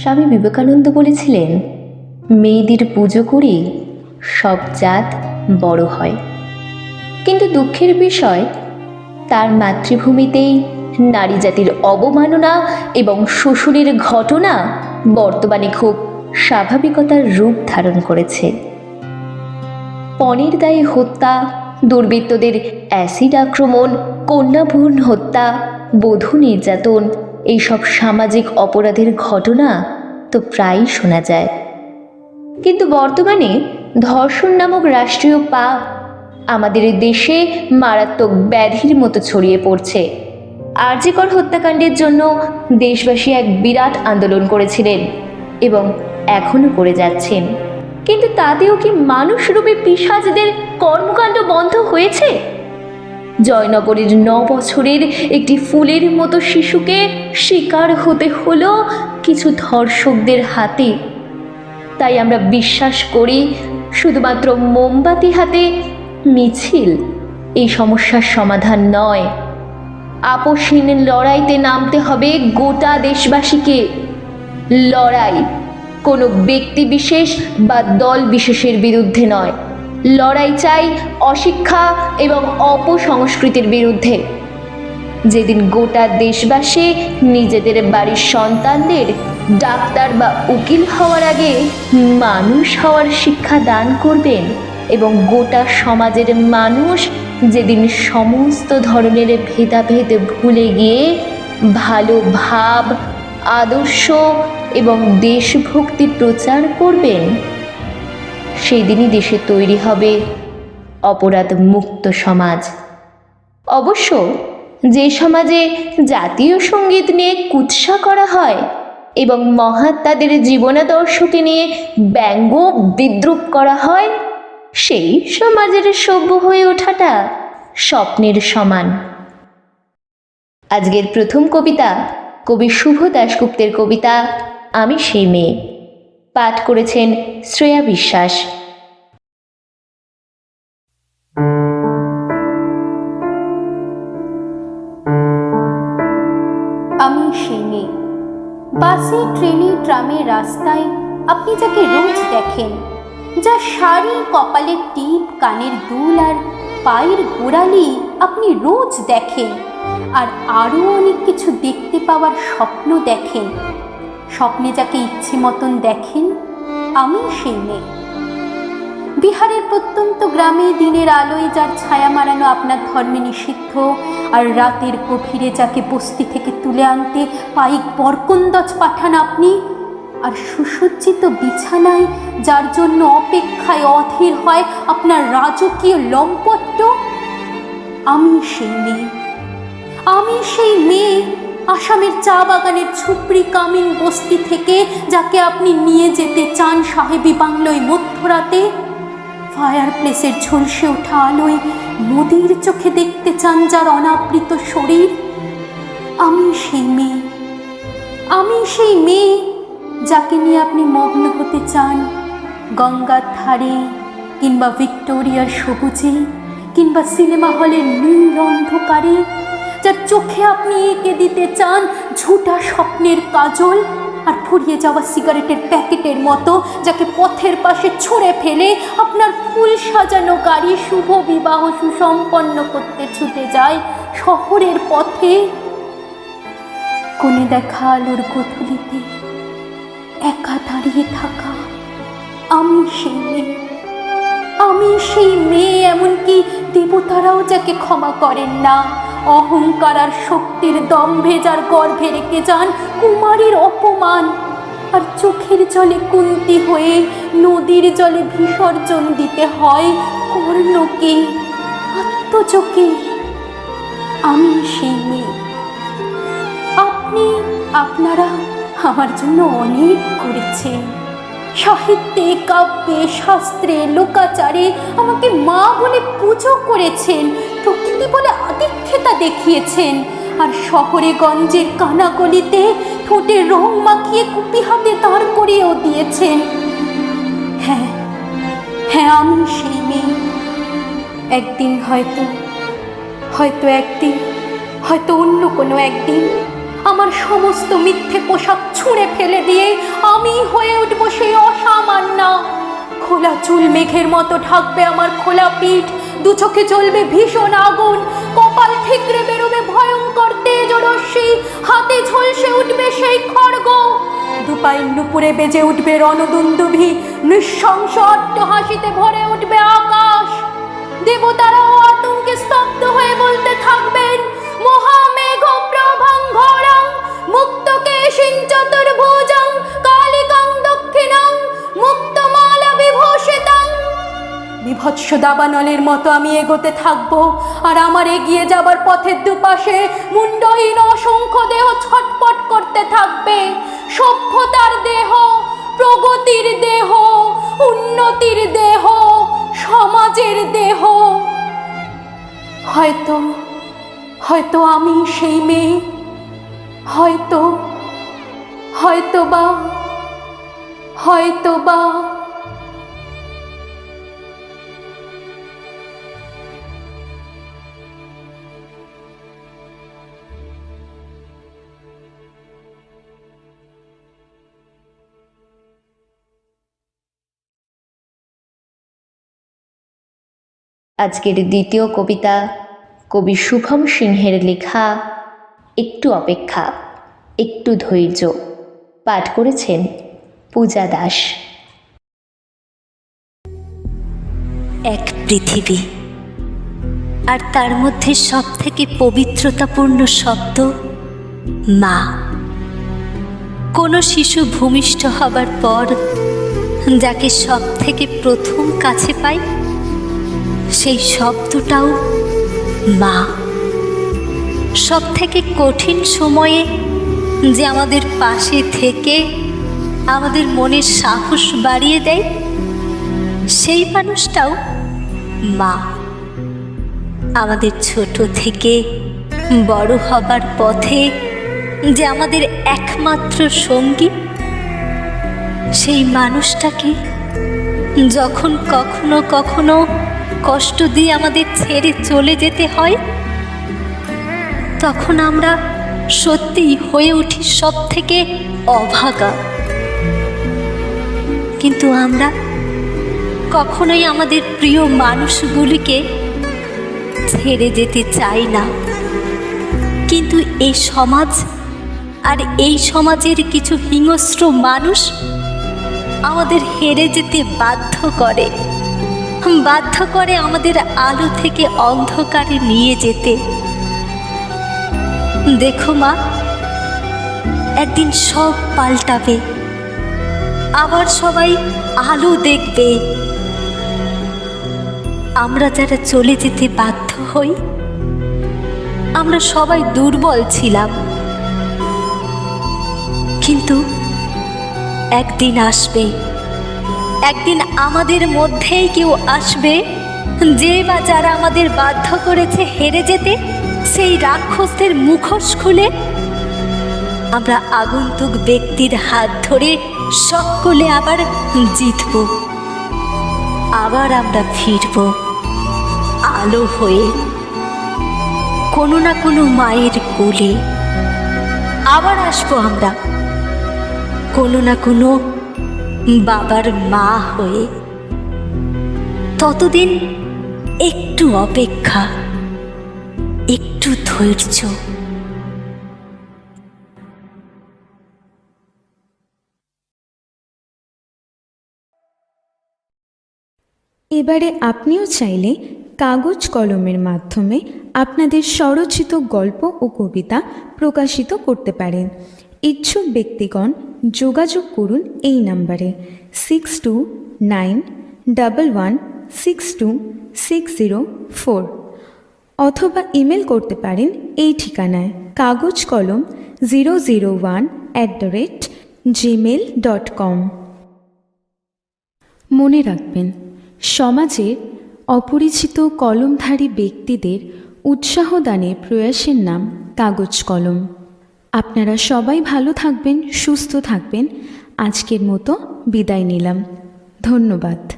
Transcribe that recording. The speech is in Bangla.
স্বামী বিবেকানন্দ বলেছিলেন, মেয়েদের পুজো করে সব জাত বড় হয়। কিন্তু দুঃখের বিষয়, তার মাতৃভূমিতেই নারী জাতির অবমাননা এবং শোষণের ঘটনা বর্তমানে খুব স্বাভাবিকতার রূপ ধারণ করেছে। পণের দায়ে হত্যা, দুর্বৃত্তদের অ্যাসিড আক্রমণ, কন্যাভ্রূণ হত্যা, বধূ নির্যাতন এইসব সামাজিক অপরাধের ঘটনা তো প্রায়ই শোনা যায়। কিন্তু বর্তমানে ধর্ষণ নামক রাষ্ট্রীয় পাপ আমাদের দেশে মারাত্মক ব্যাধির মতো ছড়িয়ে পড়ছে। আরজিকর হত্যাকাণ্ডের জন্য দেশবাসী এক বিরাট আন্দোলন করেছিলেন এবং এখনও করে যাচ্ছেন। কিন্তু তাতেও কি মানুষরূপী পিসাজদের কর্মকাণ্ড বন্ধ হয়েছে? জয়নগরের ন বছরের একটি ফুলের মতো শিশুকে শিকার হতে হলো কিছু ধর্ষকদের হাতে। তাই আমরা বিশ্বাস করি শুধুমাত্র মোমবাতি হাতে মিছিল এই সমস্যার সমাধান নয়। আপোষহীন লড়াইতে নামতে হবে গোটা দেশবাসীকে। লড়াই কোনো ব্যক্তি বিশেষ বা দল বিশেষের বিরুদ্ধে নয়। লড়াই চাই অশিক্ষা এবং অপসংস্কৃতির বিরুদ্ধে। যেদিন গোটা দেশবাসী নিজেদের বাড়ির সন্তানদের ডাক্তার বা উকিল হওয়ার আগে মানুষ হওয়ার শিক্ষা দান করবেন এবং গোটা সমাজের মানুষ যেদিন সমস্ত ধরনের ভেদাভেদ ভুলে গিয়ে ভালো ভাব, আদর্শ এবং দেশভক্তি প্রচার করবেন সেই দিনই দেশে তৈরি হবে অপরাধ মুক্ত সমাজ। অবশ্য যে সমাজে জাতীয় সংগীত নিয়ে কুৎসা করা হয় এবং মহাত্মাদের জীবনাদর্শকে নিয়ে ব্যঙ্গ বিদ্রুপ করা হয়, সেই সমাজের সভ্য হয়ে ওঠাটা স্বপ্নের সমান। আজকের প্রথম কবিতা কবি শুভ দাশগুপ্তের কবিতা, আমি সেই মেয়ে। পাঠ করেছেন শ্রেয়া বিশ্বাস। আমি সেই বাসে, ট্রেনে, ট্রামে, রাস্তায় আপনি যাকে রোজ দেখেন যা শাড়ি কপালের টিপ, কানের দুল আর পায়ের গোড়ালি আপনি রোজ দেখেন, আর আরও অনেক কিছু দেখতে পাওয়ার স্বপ্ন দেখেন। স্বপ্নে যাকে ইচ্ছে মতন দেখেন আমি সেই মেয়ে। বিহারের প্রত্যন্ত গ্রামে দিনের আলোয় যার ছায়া মারানো আপনার ধর্মে নিষিদ্ধ, আর রাতের গভীরে যাকে বস্তি থেকে তুলে আনতে পাইক বরকন্দজ পাঠান আপনি, আর সুসজ্জিত বিছানায় যার জন্য অপেক্ষায় অধীর হয় আপনার রাজকীয় লম্পট্ট আমি সেই মেয়ে। আমি সেই মেয়ে আসামের চা বাগানের ছুপড়ি কামিন বস্তি থেকে যাকে আপনি নিয়ে যেতে চান সাহেবী বাংলোয় মধ্যরাতে, ফায়ার প্লেসের ঝলসে ওঠা আলোয় মোদির চোখে দেখতে চান যার অনাবৃত শরীর। আমি সেই মেয়ে, আমি সেই মেয়ে যাকে নিয়ে আপনি মগ্ন হতে চান। গঙ্গার ধারে কিংবা ভিক্টোরিয়ার সবুজে কিংবা সিনেমা হলের নীল অন্ধকারে যার চোখে আপনি এঁকে দিতে চান, ঝুটা স্বপ্নের কাজল আর ফুরিয়ে যাওয়া সিগারেটের প্যাকেটের মতো, যাকে পথের পাশে ছুঁড়ে ফেলে আপনার ফুল সাজানো গাড়ি শুভ বিবাহ সুসম্পন্ন করতে ছুটে যায় শহরের পথে। কোণে দেখা আলোর গোধূলিতে একা দাঁড়িয়ে থাকা আমি সেই মেয়ে। আমি সেই মেয়ে, এমনকি দেবতারাও যাকে ক্ষমা করেন না। অহংকার আর শক্তির দম্ভে যার গর্ভে রেখে যান কুমারীর অপমান। আর চোখের জলে কুন্তি হয়ে নদীর জলে বিসর্জন দিতে হয় কর্ণকে আত্মচোখে আমি সেই মেয়ে। আপনি, আপনারা আমার জন্য অনেক করেছেন। সাহিত্যে, কাব্যে, শাস্ত্রে, লোকাচারে আমাকে মা বলে পুজো করেছেন। প্রকৃতি বলে আদিক্ষেতা দেখিয়েছেন। আর শহরে গঞ্জের কানাগলিতে ঠোঁটে রং মাখিয়ে কুপি হাতে দাঁড় করিয়েও দিয়েছেন। হ্যাঁ হ্যাঁ আমি সেই মেয়ে। একদিন হয়তো হয়তো একদিন, হয়তো অন্য কোনো একদিন আমার সমস্ত মিথ্যে পোশাক ছুঁড়ে ফেলে দিয়ে আমি হয়ে উঠবো সেই অসামান্য খোলা চুল মেঘের মতো ঢাকবে আমার খোলা পিঠ, দু চোখে চলবে ভীষণ আগুন কপাল ঠিকরে বেরোবে ভয়ঙ্কর তেজ রশ্মি হাতে ঝলসে উঠবে সেই খড়গ। দুপাইন নুপুরে বেজে উঠবে রণদুন্দুভি, নৃশংস হাসিতে ভরে উঠবে আকাশ। দেবতারাও আতঙ্কে স্তব্ধ হয়ে বলতে থাকবেন, মহামেঘ প্রভঙ্ঘরং মুক্তকেশিন চতুর্ভুজং বিভৎস দাবানলের মতো আমি এগোতে থাকব। আর আমার এগিয়ে যাবার পথের দুপাশে মুন্ডহীন অসংখ্য দেহ ছটপট করতে থাকবে। সভ্যতার দেহ, প্রগতির দেহ, উন্নতির দেহ, সমাজের দেহ। হয়তো হয়তো আমি সেই মেয়ে। হয়তো হয়তো বা হয়তো বা আজকের দ্বিতীয় কবিতা, কবি শুভম সিংহের লেখা, একটু অপেক্ষা, একটু ধৈর্য, পাঠ করেছেন পূজা দাস। এক পৃথিবী, আর তার মধ্যে সব থেকে পবিত্রতাপূর্ণ শব্দ, মা। কোনো শিশু ভূমিষ্ঠ হবার পর, যাকে সব থেকে প্রথম কাছে পায় সেই শব্দটাও মা। সব থেকে কঠিন সময়ে যে আমাদের পাশে থেকে আমাদের মনের সাহস বাড়িয়ে দেয়, সেই মানুষটাও মা। আমাদের ছোট থেকে বড় হবার পথে যে আমাদের একমাত্র সঙ্গী, সেই মানুষটাকে যখন কখনো কখনো কষ্ট দিয়ে আমাদের ছেড়ে চলে যেতে হয়, তখন আমরা সত্যিই হয়ে উঠি সব থেকে অভাগা। কিন্তু আমরা কখনোই আমাদের প্রিয় মানুষগুলিকে ছেড়ে যেতে চাই না। কিন্তু এই সমাজ আর এই সমাজের কিছু হিংস্র মানুষ আমাদের হেরে যেতে বাধ্য করে। বাধ্য করে আমাদের আলো থেকে অন্ধকারে নিয়ে যেতে। দেখো মা, একদিন সব পাল্টাবে। আবার সবাই আলো দেখবে। আমরা যারা চলে যেতে বাধ্য হই, আমরা সবাই দুর্বল ছিলাম। কিন্তু একদিন আসবে। একদিন আমাদের মধ্যেই কেউ আসবে। যে বা যারা আমাদের বাধ্য করেছে হেরে যেতে, সেই রাক্ষসদের মুখোশ খুলে আমরা আগন্তুক ব্যক্তির হাত ধরে সকলে আবার জিতব। আবার আমরা ফিরব। আলো হয়ে কোনো না কোনো মায়ের কোলে। আবার আসব আমরা কোনো না কোনো বাবার মা হয়ে ততদিন একটু অপেক্ষা, একটু ধৈর্য। এবারে আপনিও চাইলে কাগজ কলমের মাধ্যমে আপনাদের স্বরচিত গল্প ও কবিতা প্রকাশিত করতে পারেন। ইচ্ছুক ব্যক্তিগণ যোগাযোগ করুন এই নাম্বারে six two nine double one six two six zero four অথবা ইমেল করতে পারেন এই ঠিকানায় কাগজ কলম zero zero one at the rate gmail dot com মনে রাখবেন সমাজের অপরিচিত কলমধারী ব্যক্তিদের উৎসাহ দানের প্রয়াসের নাম কাগজ কলম আপনারা সবাই ভালো থাকবেন সুস্থ থাকবেন। আজকের মতো বিদায় নিলাম। ধন্যবাদ।